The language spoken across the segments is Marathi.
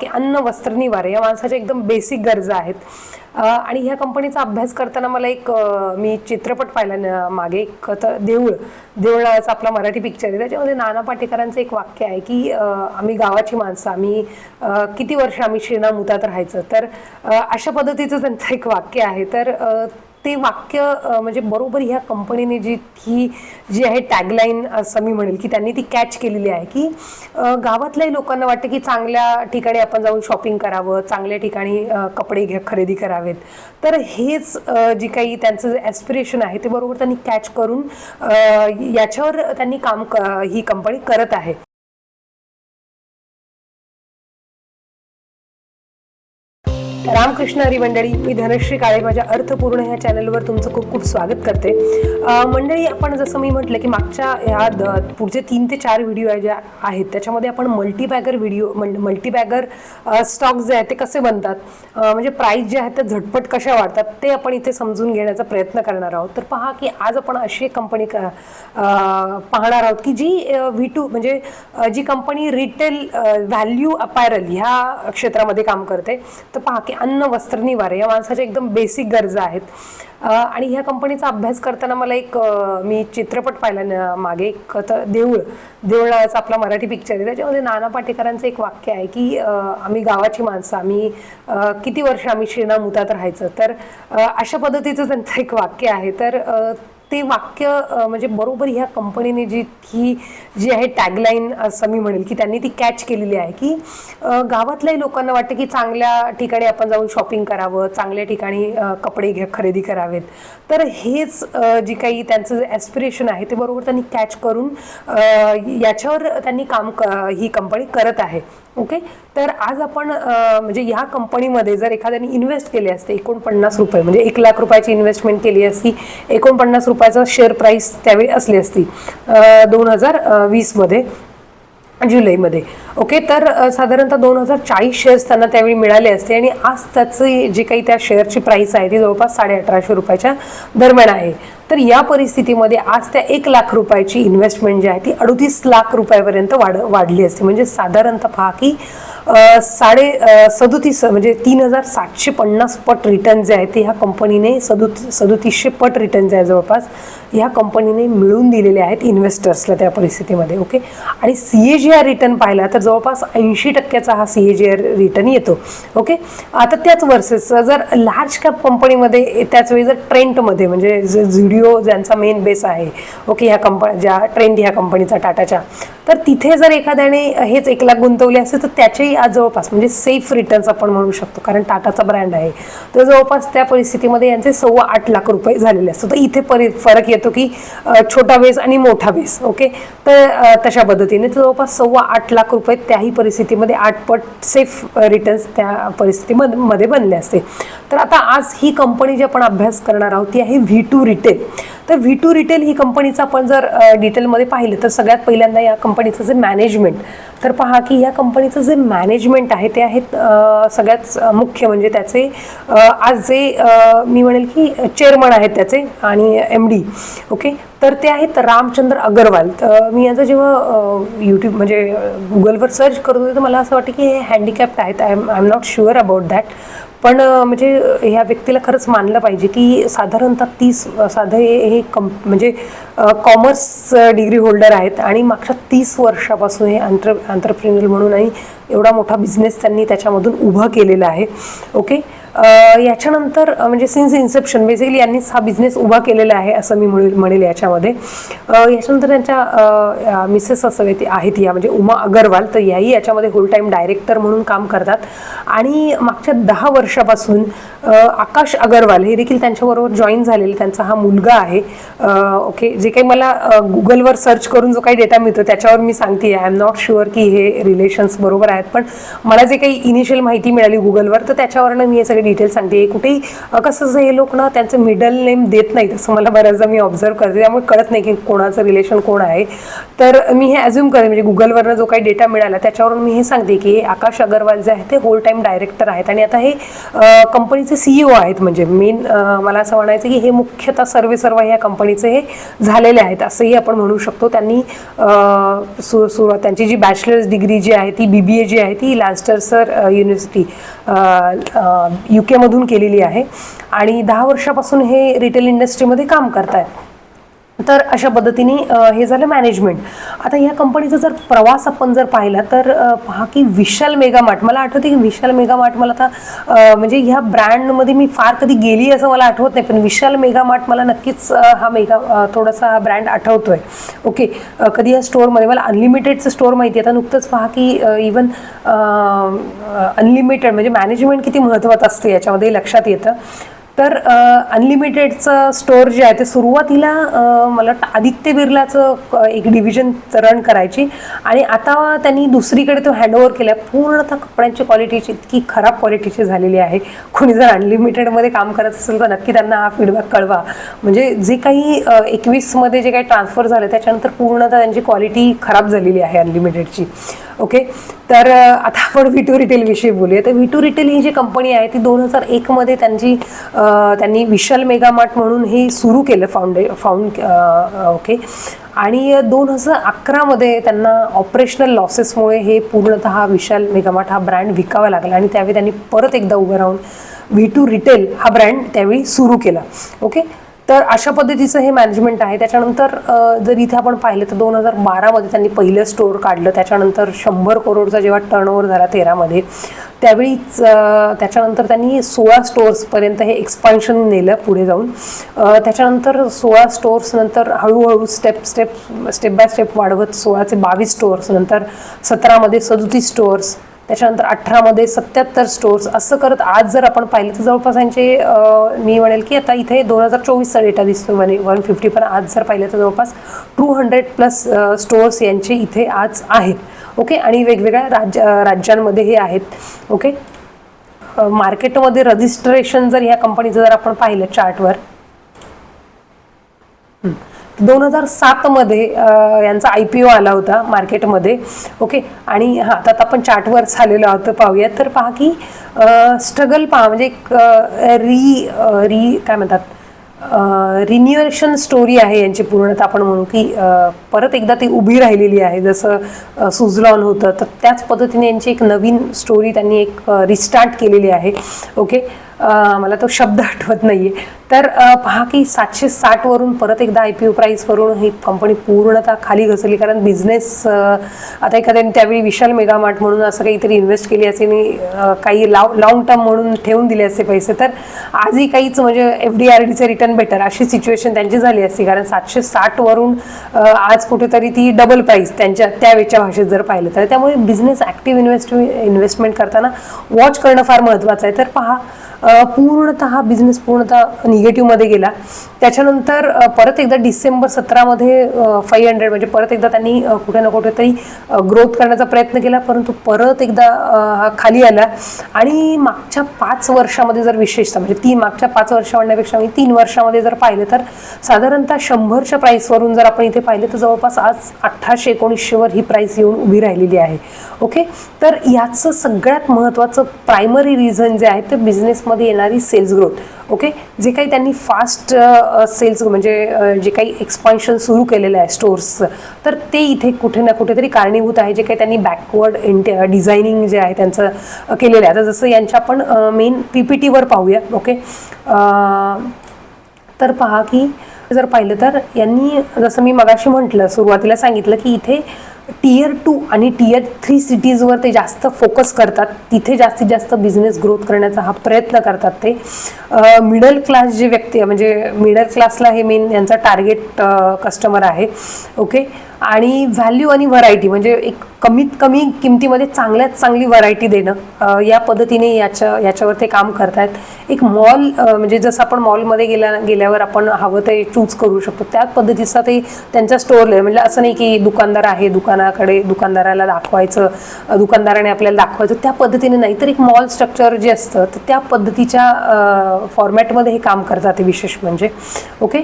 की अन्न वस्त्र निवार या माणसाच्या एकदम बेसिक गरजा आहेत. आणि ह्या कंपनीचा अभ्यास करताना मला एक मी चित्रपट पाहिला मागे एक तर देऊळ देऊळाचा आपला मराठी पिक्चर आहे. त्याच्यामध्ये नाना पाटेकरांचं एक वाक्य आहे की आम्ही गावाची माणसं आम्ही किती वर्ष आम्ही शेणा मुतात राहायचं. तर अशा पद्धतीचं त्यांचं एक वाक्य आहे. तर ते वाक्य म्हणजे बरोबर ह्या कंपनीने जी ही जी आहे टॅगलाईन असं मी म्हणेल की त्यांनी ती कॅच केलेली आहे की गावातल्याही लोकांना वाटतं की चांगल्या ठिकाणी आपण जाऊन शॉपिंग करावं चांगल्या ठिकाणी कपडे घ्या खरेदी करावेत. तर हेच जी काही त्यांचं जे ॲस्पिरेशन आहे ते बरोबर त्यांनी कॅच करून याच्यावर त्यांनी काम क- ही कंपनी करत आहे. रामकृष्ण हरी मंडळी मी धनश्री काळे माझ्या अर्थपूर्ण ह्या चॅनलवर तुमचं खूप खूप स्वागत करते. मंडळी आपण जसं मी म्हटलं की मागच्या ह्या द- पुढचे तीन ते चार व्हिडिओ आहे ज्या आहेत त्याच्यामध्ये आपण मल्टीबॅगर व्हिडिओ मल्टीबॅगर स्टॉक जे आहेत ते कसे बनतात म्हणजे प्राईस जे आहेत ते झटपट कशा वाढतात ते आपण इथे समजून घेण्याचा प्रयत्न करणार आहोत. तर पहा की आज आपण अशी एक कंपनी क- पाहणार आहोत की जी व्ही टू म्हणजे जी कंपनी रिटेल व्हॅल्यू अपॅरल ह्या क्षेत्रामध्ये काम करते. तर पहा की अन्न वस्त्र निवार या माणसाच्या एकदम बेसिक गरजा आहेत. आणि ह्या कंपनीचा अभ्यास करताना मला एक मी चित्रपट पाहिला मागे एक तर देऊळ देऊळ नावाचा आपला मराठी पिक्चर आहे. त्याच्यामध्ये नाना पाटेकरांचं एक वाक्य आहे की आम्ही गावाची माणसं आम्ही किती वर्ष आम्ही शेणा राहायचं. तर अशा पद्धतीचं त्यांचं एक वाक्य आहे. तर ते वाक्य म्हणजे बरोबर ह्या कंपनीने जी ही जी आहे टॅगलाईन असं मी म्हणेल की त्यांनी ती कॅच केलेली आहे की गावातल्याही लोकांना वाटतं की चांगल्या ठिकाणी आपण जाऊन शॉपिंग करावं चांगल्या ठिकाणी कपडे घ्या खरेदी करावेत. तर हेच जी काही त्यांचं जे ॲस्पिरेशन आहे ते बरोबर त्यांनी कॅच करून याच्यावर त्यांनी काम क ही कंपनी करत आहे. ओके? तर आज आपण म्हणजे ह्या कंपनीमध्ये जर एखाद्याने इन्व्हेस्ट केले असते एकोणपन्नास रुपये म्हणजे एक लाख रुपयाची इन्व्हेस्टमेंट केली असती एकोणपन्नास रुपयाचा शेअर प्राईस त्यावेळी असली असती दोन हजार वीसमध्ये जुलैमध्ये. ओके? तर साधारणतः दोन हजार चाळीस शेअर्स त्यांना त्यावेळी मिळाले असते आणि आज त्याची जी काही त्या शेअरची प्राईस आहे ती जवळपास साडे अठराशे रुपयाच्या दरम्यान आहे. तर या परिस्थितीमध्ये आज त्या एक लाख रुपयाची इन्व्हेस्टमेंट जी आहे ती अडतीस लाख रुपयापर्यंत वाढ वाढली असते. म्हणजे साधारणतः पहा की साडे सदोतीस म्हणजे तीन हजार सातशे पन्नास पट रिटर्न जे आहे ते ह्या कंपनीने सदोत सदोतीसशे पट रिटर्न जे आहे जवळपास ह्या कंपनीने मिळून दिलेले आहेत इन्व्हेस्टर्सला त्या परिस्थितीमध्ये ओके आणि C A G R return पाहिला तर जवळपास ऐंशी टक्क्याचा हा C A G R return येतो ओके आता त्याच वर्सेस जर लार्ज कॅप कंपनीमध्ये त्याच वेळी जर ट्रेंटमध्ये म्हणजे झिडिओ ज्यांचा मेन बेस आहे ओके ह्या कंप ज्या ट्रेंड ह्या कंपनीचा टाटाच्या तर तिथे जर एखाद्याने हेच एक लाख गुंतवले असेल तर तरी आज जवळपास म्हणजे सेफ रिटर्न्स आपण म्हणू शकतो कारण टाटाचा ब्रँड आहे. तर जवळपास त्या परिस्थितीमध्ये यांचे सव्वा आठ लाख रुपये झालेले असतो तर इथे परि फरक येतो की छोटा बेस आणि मोठा बेस ओके तर तशा पद्धतीने तर जवळपास सव्वा आठ लाख रुपये त्याही परिस्थितीमध्ये आठ पट सेफ रिटर्न्स त्या परिस्थितीमध्ये मध्ये बनले असते. तर आता आज ही कंपनी जी आपण अभ्यास करणार आहोत ती आहे व्ही टू रिटेल तर व्ही टू रिटेल ही कंपनीचं आपण जर डिटेलमध्ये पाहिलं तर सगळ्यात पहिल्यांदा या कंपनीचं जे मॅनेजमेंट तर पहा की या कंपनीचं जे मॅनेजमेंट आहे ते आहेत सगळ्यात मुख्य म्हणजे त्याचे आज जे मी म्हणेल की चेअरमन आहेत त्याचे आणि एम डी ओके तर ते आहेत रामचंद्र अगरवाल. तर मी याचं जेव्हा यूट्यूब म्हणजे गुगलवर सर्च करत होते तर मला असं वाटतं की हे हँडिकॅप्ट आहेत. I am I am not sure about that पण म्हणजे ह्या व्यक्तीला खरंच मानलं पाहिजे की साधारणतः तीस साधं हे हे म्हणजे कॉमर्स डिग्री होल्डर आहेत आणि मागच्या तीस वर्षापासून हे आंतर आंतरप्रिन्युअल म्हणून आणि एवढा मोठा बिझनेस त्यांनी त्याच्यामधून उभा केलेला आहे. ओके? याच्यानंतर म्हणजे सिन्स इन्सेप्शन बेसिकली यांनीच हा बिझनेस उभा केलेला आहे असं मी म्हणेल म्हणेल याच्यामध्ये. याच्यानंतर त्यांच्या मिसेस असं येते आहेत या म्हणजे उमा अगरवाल तर याही याच्यामध्ये होल टाईम डायरेक्टर म्हणून काम करतात. आणि मागच्या दहा वर्षापासून आकाश अगरवाल हे देखील त्यांच्याबरोबर जॉईन झालेले त्यांचा हा मुलगा आहे. ओके जे काही मला गुगलवर सर्च करून जो काही डेटा मिळतो त्याच्यावर मी सांगते. आय एम नॉट शुअर की हे रिलेशन्स बरोबर आहेत पण मला जे काही इनिशियल माहिती मिळाली गुगलवर तर त्याच्यावरनं मी हे सगळे डिटेल्स सांगते. कुठेही कसं हे लोक ना त्यांचं मिडल नेम देत नाहीत असं मला बऱ्याचदा मी ऑब्झर्व करते. त्यामुळे कळत नाही की कोणाचं रिलेशन कोण आहे. तर मी हे ॲझ्युम करेन म्हणजे गुगलवरनं जो काही डेटा मिळाला त्याच्यावरून मी हे सांगते की हे आकाश अगरवाल जे आहे ते होल टाईम डायरेक्टर आहेत. आणि आता हे कंपनीचं कंपनीचे सीईओ आहेत. म्हणजे मेन मला असं म्हणायचं की हे मुख्यतः सर्वे सर्व या कंपनीचे हे झालेले आहेत. असंही आपण म्हणू शकतो. त्यांनी सु सुरुवात त्यांची जी बॅचलर्स डिग्री जी आहे ती बी बी ए जी आहे ती लॅन्स्टर्सर युनिव्हर्सिटी यू केमधून केलेली आहे. आणि दहा वर्षापासून हे रिटेल इंडस्ट्रीमध्ये काम करतायत. तर अशा पद्धतीने हे झालं मॅनेजमेंट आता या कंपनीचा जर प्रवास आपण जर पाहिला तर पहा की विशाल मेगामार्ट. मला आठवते की विशाल मेगामार्ट मला आता म्हणजे ह्या ब्रँडमध्ये मी फार कधी गेली असं मला आठवत नाही पण विशाल मेगामार्ट मला नक्कीच हा मेगा थोडासा हा ब्रँड आठवतोय. ओके कधी या स्टोअरमध्ये मला अनलिमिटेडचं स्टोअर माहिती आहे आता नुकतंच पहा की इवन अनलिमिटेड म्हणजे मॅनेजमेंट किती महत्त्वाचं असते याच्यामध्ये लक्षात येतं. तर अनलिमिटेडचं स्टोअर जे आहे ते सुरुवातीला मला आदित्य बिर्लाचं एक डिव्हिजन रन करायची. आणि आता त्यांनी दुसरीकडे तो हँडओव्हर केला. पूर्णतः कपड्यांची क्वालिटीची इतकी खराब क्वालिटीची झालेली आहे. कोणी जर अनलिमिटेडमध्ये काम करत असेल तर नक्की त्यांना हा फीडबॅक कळवा. म्हणजे जे काही एकवीसमध्ये जे काही ट्रान्सफर झालं त्याच्यानंतर पूर्णतः त्यांची क्वालिटी खराब झालेली आहे अनलिमिटेडची ओके? तर आता आपण व्ही टू रिटेल विषयी बोलूया. तर व्ही टू रिटेल ही जी कंपनी आहे ती दोन हजार एकमध्ये त्यांची त्यांनी विशाल मेगामार्ट म्हणून हे सुरू केलं फाउंडे फाउंड ओके? आणि दोन हजार अकरामध्ये त्यांना ऑपरेशनल लॉसेसमुळे हे पूर्णतः हा विशाल मेगामार्ट हा ब्रँड विकावा लागला आणि त्यावेळी त्यांनी परत एकदा उभं राहून व्ही टू रिटेल हा ब्रँड त्यावेळी सुरू केला. ओके? तर अशा पद्धतीचं हे मॅनेजमेंट आहे. त्याच्यानंतर जर इथे आपण पाहिलं तर दोन हजार बारामध्ये त्यांनी पहिलं स्टोअर काढलं. त्याच्यानंतर शंभर करोडचा जेव्हा टर्नओव्हर झाला तेरामध्ये त्यावेळीच त्याच्यानंतर त्यांनी सोळा स्टोअर्सपर्यंत हे एक्सपान्शन नेलं पुढे जाऊन. त्याच्यानंतर सोळा स्टोअर्स नंतर हळूहळू step step step by step वाढवत सोळाचे बावीस स्टोअर्स नंतर सतरामध्ये सदोतीस स्टोअर्स त्याच्यानंतर अठरामध्ये सत्याहत्तर स्टोअर्स असं करत आज जर आपण पाहिलं तर जवळपास यांचे मी म्हणेल की आता इथे दोन हजार चोवीसचा डेटा दिसतो म्हणे वन फिफ्टी पण आज जर पाहिलं तर जवळपास टू हंड्रेड प्लस स्टोअर्स यांचे इथे आज आहेत. ओके आणि वेगवेगळ्या राज्य राज्यांमध्ये हे आहेत. ओके मार्केटमध्ये रजिस्ट्रेशन जर ह्या कंपनीचं जर आपण पाहिलं चार्टवर दोन हजार सातमध्ये यांचा आय पी ओ आला होता मार्केटमध्ये. ओके? आणि हां आता आपण चार्टवर झालेलो आहोत पाहूया तर पहा की स्ट्रगल पहा म्हणजे एक री री काय म्हणतात? रिन्युएशन स्टोरी आहे यांची पूर्णतः आपण म्हणू की परत एकदा ती उभी राहिलेली आहे. जसं सुजलॉन सुझलॉन होतं तर त्याच पद्धतीने यांची एक नवीन स्टोरी त्यांनी एक रिस्टार्ट केलेली आहे. ओके? मला तो शब्द आठवत नाही आहे तर पहा की सातशे साठवरून परत एकदा आय पी ओ प्राईजवरून ही कंपनी पूर्णतः खाली घसरली. कारण बिझनेस आता एखाद्याने त्यावेळी विशाल मेगामार्ट म्हणून असं काहीतरी इन्व्हेस्ट केली असे आणि काही लाव लाँग टर्म म्हणून ठेवून दिले असते पैसे. तर आजही काहीच म्हणजे एफ डी आर डीचं रिटर्न बेटर अशी सिच्युएशन त्यांची झाली असती. कारण सातशे साठवरून आज कुठेतरी ती डबल प्राईस त्यांच्या त्यावेळच्या भाषेत जर पाहिलं तर त्यामुळे बिझनेस ॲक्टिव्ह इन्व्हेस्ट इन्व्हेस्टमेंट करताना वॉच करणं फार महत्त्वाचं आहे. तर पहा पूर्णत हा बिझनेस पूर्णतः निगेटिव्हमध्ये गेला. त्याच्यानंतर परत एकदा डिसेंबर सतरामध्ये फाईव्ह हंड्रेड म्हणजे परत एकदा त्यांनी कुठे ना कुठेतरी ग्रोथ करण्याचा प्रयत्न केला परंतु परत एकदा हा खाली आला. आणि मागच्या पाच वर्षामध्ये जर विशेषतः म्हणजे ती मागच्या पाच वर्ष म्हणण्यापेक्षा मी तीन वर्षामध्ये जर पाहिलं तर साधारणतः शंभरच्या प्राईसवरून जर आपण इथे पाहिलं तर जवळपास आज अठराशे एकोणीसशेवर ही प्राईस येऊन उभी राहिलेली आहे. ओके तर याचं सगळ्यात महत्त्वाचं प्रायमरी रिझन जे आहे ते मध्ये येणारी सेल्स ग्रोथ ओके जे काही त्यांनी फास्ट सेल्स म्हणजे जे काही एक्सपान्शन सुरू केलेलं आहे स्टोर्सचं तर ते इथे कुठे ना कुठेतरी कारणीभूत आहे. जे काही त्यांनी बॅकवर्ड इंटे डिझायनिंग जे आहे त्यांचं केलेलं आहे. आता जसं यांच्या आपण मेन पी पी टीवर पाहूया. ओके तर पहा की जर पाहिलं तर यांनी जसं मी मगाशी म्हटलं सुरुवातीला सांगितलं की इथे टीयर टू आणि टीयर थ्री सिटीजवर ते जास्त फोकस करतात. तिथे जास्तीत जास्त बिझनेस ग्रोथ करण्याचा हा प्रयत्न करतात ते. मिडल क्लास जे व्यक्ती आहे, म्हणजे मिडल क्लासला हे मेन यांचा टार्गेट कस्टमर आहे. ओके आणि व्हॅल्यू आणि व्हरायटी म्हणजे एक कमीत कमी किमतीमध्ये चांगल्यात चांगली व्हरायटी देणं या पद्धतीने याच्या याच्यावर ते काम करतायत. एक मॉल म्हणजे जसं आपण मॉलमध्ये गेल्या गेल्यावर आपण हवं ते चूज करू शकतो. त्या पद्धतीचा ते त्यांचा आहे म्हणजे असं नाही की दुकानदार आहे दुकानाकडे दुकानदाराला दाखवायचं दुकानदाराने आपल्याला दाखवायचं त्या पद्धतीने नाही. तर एक मॉल स्ट्रक्चर जे असतं तर त्या पद्धतीच्या फॉर्मॅटमध्ये हे काम करतात विशेष म्हणजे. ओके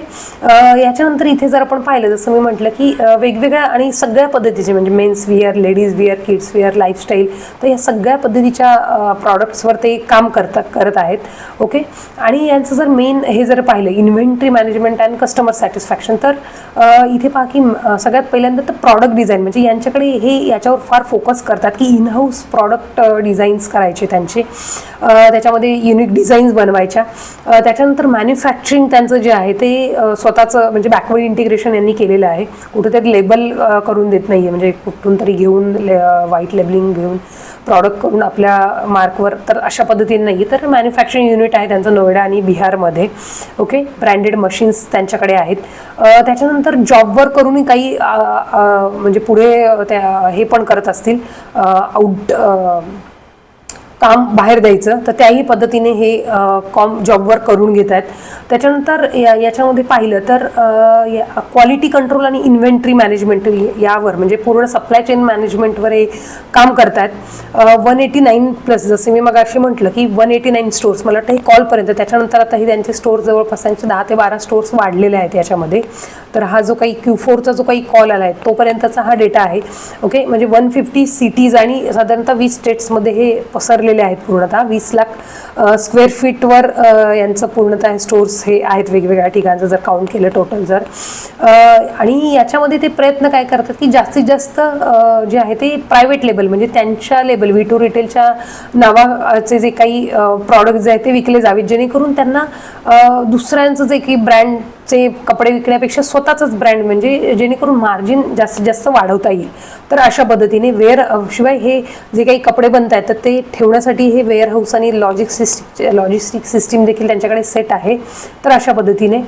याच्यानंतर इथे जर आपण पाहिलं जसं मी म्हटलं की वेगवेगळे वेगवेगळ्या आणि सगळ्या पद्धतीचे म्हणजे men's wear ladies wear kids wear lifestyle तर या सगळ्या पद्धतीच्या प्रॉडक्ट्सवर ते काम करतात करत आहेत ओके आणि यांचं जर मेन हे जर पाहिलं inventory management and customer satisfaction तर इथे पहा की सगळ्यात पहिल्यांदा तर प्रॉडक्ट डिझाईन म्हणजे यांच्याकडे हे याच्यावर फार फोकस करतात की इन हाऊस प्रॉडक्ट डिझाईन्स करायचे त्यांचे. त्याच्यामध्ये युनिक डिझाईन्स बनवायच्या. त्याच्यानंतर मॅन्युफॅक्चरिंग त्यांचं जे आहे ते स्वतःचं म्हणजे बॅकवर्ड इंटिग्रेशन यांनी केलेलं आहे. कुठेतरी लेबल करून देत नाही आहे म्हणजे कुठून तरी घेऊन ले व्हाईट लेबलिंग घेऊन प्रॉडक्ट करून आपल्या मार्कवर तर अशा पद्धतीने नाही. तर मॅन्युफॅक्चरिंग युनिट आहे त्यांचं नोएडा आणि बिहारमध्ये. ओके ब्रँडेड मशीन्स त्यांच्याकडे आहेत. त्याच्यानंतर जॉबवर करूनही काही म्हणजे पुढे त्या हे पण करत असतील. आउट काम बाहेर द्यायचं तर त्याही पद्धतीने हे कॉम जॉबवर करून घेत आहेत. त्याच्यानंतर या याच्यामध्ये पाहिलं तर क्वालिटी कंट्रोल आणि इन्व्हेंटरी मॅनेजमेंट यावर म्हणजे पूर्ण सप्लाय चेन मॅनेजमेंटवर हे काम करतायत. वन एटी नाईन प्लस जसे मी मग असे म्हटलं की वन एटी नाईन स्टोर्स मला वाटतं हे कॉलपर्यंत त्याच्यानंतर आता हे त्यांचे स्टोअर जवळपास त्यांचे दहा ते बारा स्टोर्स वाढलेले आहेत याच्यामध्ये. तर हा जो काही क्यू फोरचा जो काही कॉल आला आहे तोपर्यंतचा हा डेटा आहे. ओके म्हणजे वन फिफ्टी सिटीज आणि साधारणतः वीस स्टेट्समध्ये हे पसरलेले आहेत पूर्णतः. वीस लाख स्क्वेअर फीटवर यांचं पूर्णतः स्टोर्स हे आहेत वेगवेगळ्या ठिकाणचं जर काउंट केलं टोटल जर. आणि याच्यामध्ये ते प्रयत्न काय करतात की जास्तीत जास्त जे आहे ते प्रायव्हेट लेबल म्हणजे त्यांच्या लेबल व्ही टू रिटेलच्या नावाचे जे काही प्रॉडक्ट जे आहेत ते विकले जावेत जेणेकरून त्यांना दुसऱ्यांचं जे काही ब्रँड चे कपडे विकण्यापेक्षा स्वतःचाच ब्रँड म्हणजे जेणेकरून मार्जिन जास्तीत जास्त वाढवता येईल. तर अशा पद्धतीने वेअर शिवाय हे जे काही कपडे बनत आहेत तर ते ठेवण्यासाठी हे वेअर हाऊस आणि लॉजिक सिस्टिक लॉजिस्टिक सिस्टीम देखील त्यांच्याकडे सेट आहे. तर अशा पद्धतीने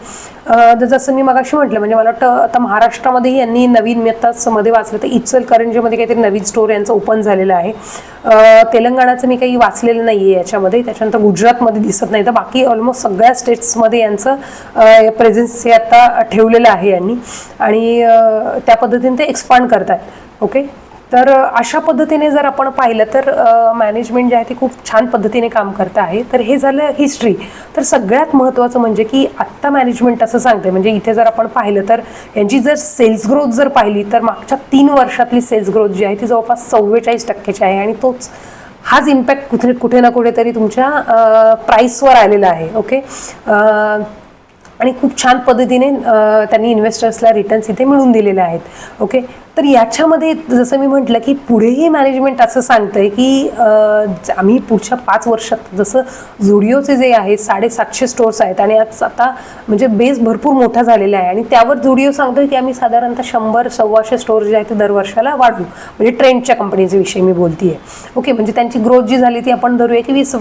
जसं मी मगाशी म्हटलं म्हणजे मला वाटतं आता महाराष्ट्रामध्येही यांनी नवीन मी आत्ताच मध्ये वाचलं तर इचलकरंजीमध्ये काहीतरी नवीन स्टोर यांचं ओपन झालेलं आहे. तेलंगणाचं मी काही वाचलेलं नाही आहे याच्यामध्ये त्याच्यानंतर गुजरातमध्ये दिसत नाही तर बाकी ऑलमोस्ट सगळ्या स्टेट्समध्ये यांचं प्रेझेन्स हे आता ठेवलेलं आहे यांनी. आणि त्या पद्धतीने ते एक्सपांड करतात ओके? तर अशा पद्धतीने जर आपण पाहिलं तर मॅनेजमेंट जे आहे ते खूप छान पद्धतीने काम करत आहे. तर हे झालं हिस्ट्री तर सगळ्यात महत्त्वाचं म्हणजे की आत्ता मॅनेजमेंट असं सांगते म्हणजे इथे जर आपण पाहिलं तर यांची जर सेल्स ग्रोथ जर पाहिली तर मागच्या तीन वर्षातली सेल्स ग्रोथ जी आहे ती जवळपास चव्वेचाळीस टक्क्याची आहे आणि तोच हाच इम्पॅक्ट कुठे कुठे ना कुठेतरी तुमच्या प्राईसवर आलेला आहे. ओके? आणि खूप छान पद्धतीने त्यांनी इन्व्हेस्टर्सला रिटर्न्स इथे मिळून दिलेले आहेत. ओके? तर याच्यामध्ये जसं मी म्हटलं की पुढेही मॅनेजमेंट असं सांगतंय की आम्ही पुढच्या पाच वर्षात जसं झुडिओचे जे आहेत साडेसातशे स्टोर्स आहेत आणि आज आता म्हणजे बेस भरपूर मोठा झालेला आहे आणि त्यावर झुडिओ सांगतोय की आम्ही साधारणतः शंभर सव्वाशे स्टोर्स जे आहेत ते दरवर्षाला वाढवू. म्हणजे ट्रेंडच्या कंपनीच्या विषयी मी बोलतीये. ओके म्हणजे त्यांची ग्रोथ जी झाली ती आपण धरूया की वीस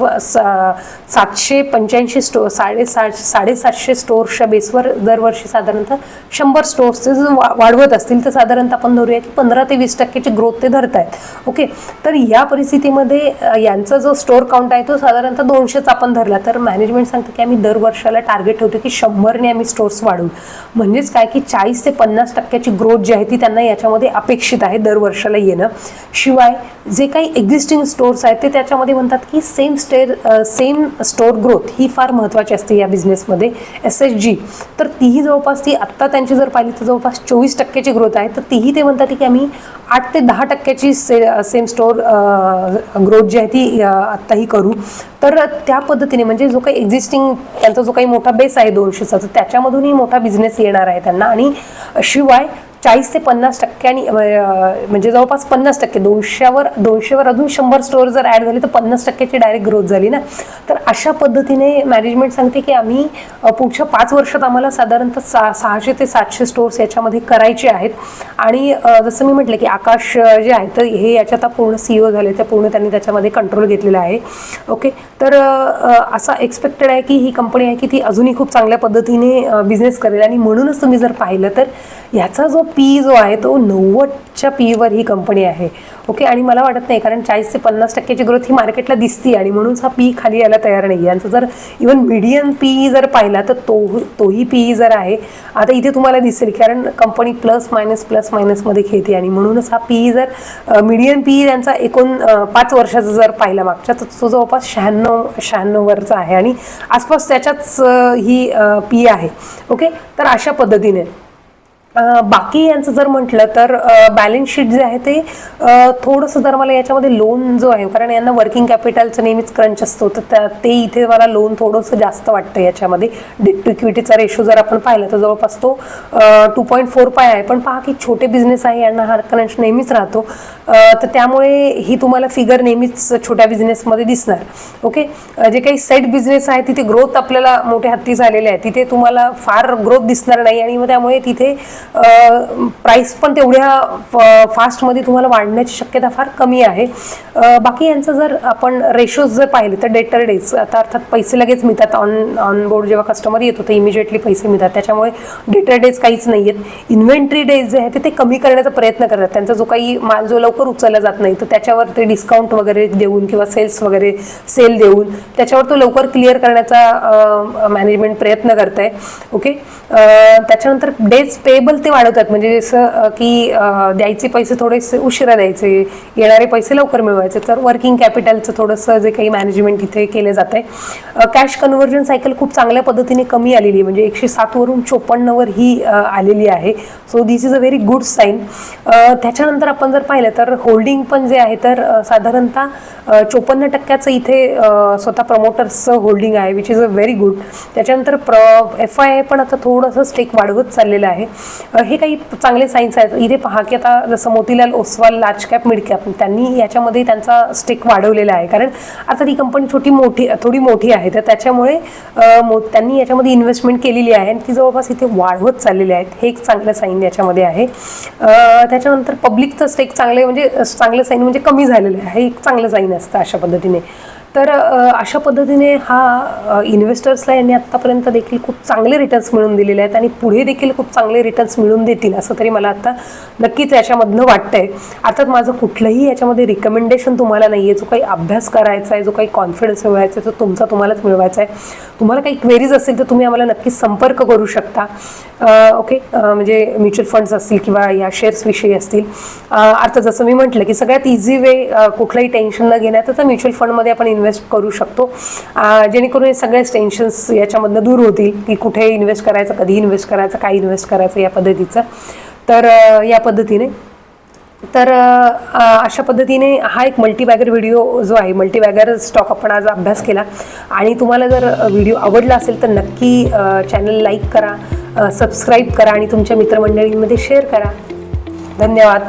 सातशे पंच्याऐंशी स्टोर साडेसात साडेसातशे स्टोर्सच्या बेसवर दरवर्षी साधारणतः शंभर स्टोर्सचे जर वा- वाढवत असतील तर साधारणतः आपण धरूया की पंधरा ते वीस टक्क्याची ग्रोथ ते धरत आहेत ओके तर या परिस्थितीमध्ये यांचा जो स्टोअर काउंट आहे तो साधारणतः दोनशेच आपण धरला. तर मॅनेजमेंट सांगतं की आम्ही दर वर्षाला टार्गेट ठेवतो की शंभरने आम्ही स्टोर्स वाढवू. म्हणजेच काय की चाळीस ते पन्नास टक्क्याची ग्रोथ जी आहे ती त्यांना याच्यामध्ये अपेक्षित आहे दर वर्षाला येणं. शिवाय जे काही एक्झिस्टिंग स्टोर्स आहेत ते त्याच्यामध्ये म्हणतात की सेम स्टेर सेम स्टोअर ग्रोथ ही फार महत्त्वाची असते या बिझनेसमध्ये एस एस जी तर तीही जवळपास ती आत्ता त्यांची जर पाहिली तर जवळपास चोवीस टक्क्याची ग्रोथ आहे. तर तीही ते म्हणतात की आम्ही आठ ते दहा टक्क्याची से सेम स्टोअर ग्रोथ जी आहे ती आत्ताही करू. तर त्या पद्धतीने म्हणजे जो काही एक्झिस्टिंग त्यांचा जो काही मोठा बेस आहे दोनशेचा तर त्याच्यामधूनही मोठा बिझनेस येणार आहे त्यांना. आणि शिवाय चाळीस ते पन्नास टक्क्यांनी म्हणजे जवळपास पन्नास टक्के दोनशेवर दोनशेवर अजून शंभर स्टोअर जर ॲड झाले तर पन्नास टक्क्याची डायरेक्ट ग्रोथ झाली ना? तर अशा पद्धतीने मॅनेजमेंट सांगते की आम्ही पुढच्या पाच वर्षात आम्हाला साधारणतः सा सहाशे ते सातशे स्टोअर्स याच्यामध्ये करायचे आहेत. आणि जसं मी म्हटलं की आकाश जे आहे तर हे याच्यात आता पूर्ण सीईओ झाले तर पूर्ण त्यांनी त्याच्यामध्ये कंट्रोल घेतलेला आहे. ओके? तर असा एक्सपेक्टेड आहे की ही कंपनी आहे की ती अजूनही खूप चांगल्या पद्धतीने बिझनेस करेल. आणि म्हणूनच तुम्ही जर पाहिलं तर ह्याचा जो पी जो आहे तो नव्वदच्या पीवर ही कंपनी आहे. ओके आणि मला वाटत नाही कारण चाळीस ते पन्नास टक्क्याची ग्रोथ ही मार्केटला दिसती आणि म्हणूनच हा पी खाली यायला तयार नाही यांचं जर इवन मिडियम पी जर पाहिला तर तो तोही पी जर आहे आता इथे तुम्हाला दिसेल कारण कंपनी प्लस मायनस प्लस मायनसमध्ये खेळते आणि म्हणूनच हा पी जर मिडियम पी त्यांचा एकूण पाच वर्षाचा जर पाहिला मागच्या तर तो जवळपास शहाण्णव शहाण्णववरचा आहे. आणि आसपास त्याच्याच ही पी आहे. ओके तर अशा पद्धतीने बाकी यांचं जर म्हटलं तर बॅलन्स शीट जे आहे ते थोडंसं जर मला याच्यामध्ये लोन जो आहे कारण यांना वर्किंग कॅपिटलचं नेहमीच क्रंच असतो तर त्या- ते इथे मला लोन थोडंसं जास्त वाटतं याच्यामध्ये. डेट टू इक्विटीचा रेशो जर आपण पाहिला तर जवळपास तो टू पॉईंट फोर पाय आहे. पण पहा की छोटे बिझनेस आहे यांना हा क्रंच नेहमीच राहतो. तर त्यामुळे ही तुम्हाला फिगर नेहमीच छोट्या बिझनेसमध्ये दिसणार. ओके जे काही सेट बिझनेस आहे तिथे ग्रोथ आपल्याला मोठ्या हत्ती झालेले आहे. तिथे तुम्हाला फार ग्रोथ दिसणार नाही आणि मग त्यामुळे तिथे प्राईस पण तेवढ्या फास्टमध्ये तुम्हाला वाढण्याची शक्यता फार कमी आहे. बाकी यांचं जर आपण रेशोज जर पाहिले तर डेटर डेज आता अर्थात पैसे लगेच मिळतात ऑन ऑन बोर्ड जेव्हा कस्टमर येतो ते इमिजिएटली पैसे मिळतात. त्याच्यामुळे डेटर डेज काहीच नाही आहेत इन्व्हेंटरी डेज जे आहे ते ते कमी करण्याचा प्रयत्न करतात. त्यांचा जो काही माल जो लवकर उचलला जात नाही तर त्याच्यावर ते डिस्काउंट वगैरे देऊन किंवा सेल्स वगैरे सेल देऊन त्याच्यावर तो लवकर क्लिअर करण्याचा मॅनेजमेंट प्रयत्न करत आहे ओके त्याच्यानंतर डेज पेबल ते वाढवतात. म्हणजे जसं की द्यायचे पैसे थोडेसे उशिरा द्यायचे येणारे पैसे लवकर मिळवायचे. तर वर्किंग कॅपिटलचं थोडंसं जे काही मॅनेजमेंट इथे केले जात आहे कॅश कन्व्हर्जन सायकल खूप चांगल्या पद्धतीने कमी आलेली आहे. म्हणजे एकशे सातवरून चोपन्नवर ही आलेली आहे. So this is a very good sign त्याच्यानंतर आपण जर पाहिलं तर होल्डिंग पण जे आहे तर साधारणतः चोपन्न टक्क्याचं इथे स्वतः प्रमोटर्सचं होल्डिंग आहे which is a very good त्याच्यानंतर प्र एफ आय आय पण आता थोडंसं स्टेक वाढवत चाललेलं आहे. हे काही चांगले सायन्स आहेत. इथे पहा की आता जसं Motilal Oswal large cap mid cap त्यांनी याच्यामध्ये त्यांचा स्टेक वाढवलेला आहे. कारण आता ती कंपनी छोटी मोठी थोडी मोठी आहे. तर त्याच्यामुळे त्यांनी याच्यामध्ये इन्व्हेस्टमेंट केलेली आहे. आणि ती जवळपास इथे वाढवत चाललेली आहेत. हे एक चांगलं साईन याच्यामध्ये आहे. त्याच्यानंतर पब्लिकचं स्टेक चांगले म्हणजे चांगलं साईन म्हणजे कमी झालेलं आहे. हे एक चांगलं साईन असतं अशा पद्धतीने. तर अशा पद्धतीने हा इन्व्हेस्टर्सला यांनी आत्तापर्यंत देखील खूप चांगले रिटर्न्स मिळून दिलेले आहेत आणि पुढे देखील खूप चांगले रिटर्न्स मिळून देतील असं तरी मला आत्ता नक्कीच याच्यामधनं वाटतंय. अर्थात माझं कुठलंही याच्यामध्ये रिकमेंडेशन तुम्हाला नाही आहे जो काही अभ्यास करायचा आहे जो काही कॉन्फिडन्स मिळवायचा आहे तो तुमचा तुम्हालाच मिळवायचा आहे. तुम्हाला काही क्वेरीज असेल तर तुम्ही आम्हाला नक्कीच संपर्क करू शकता. ओके म्हणजे म्युच्युअल फंड्स असतील किंवा या शेअर्सविषयी असतील. अर्थात जसं मी म्हटलं की सगळ्यात इझी वे कुठलंही टेन्शन न घेण्यात तर म्युच्युअल फंडमध्ये आपण इन्व्हेस्ट करू शकतो. जेणेकरून हे सगळेच टेन्शन्स याच्यामधनं दूर होतील की कुठे इन्व्हेस्ट करायचं कधी इन्व्हेस्ट करायचं काय इन्व्हेस्ट करायचं या पद्धतीचं. तर या पद्धतीने. तर अशा पद्धतीने हा एक मल्टीबॅगर व्हिडिओ जो आहे मल्टीबॅगर स्टॉक आपण आज अभ्यास केला. आणि तुम्हाला जर व्हिडिओ आवडला असेल तर नक्की चॅनल लाईक करा सबस्क्राईब करा आणि तुमच्या मित्रमंडळींमध्ये शेअर करा. धन्यवाद.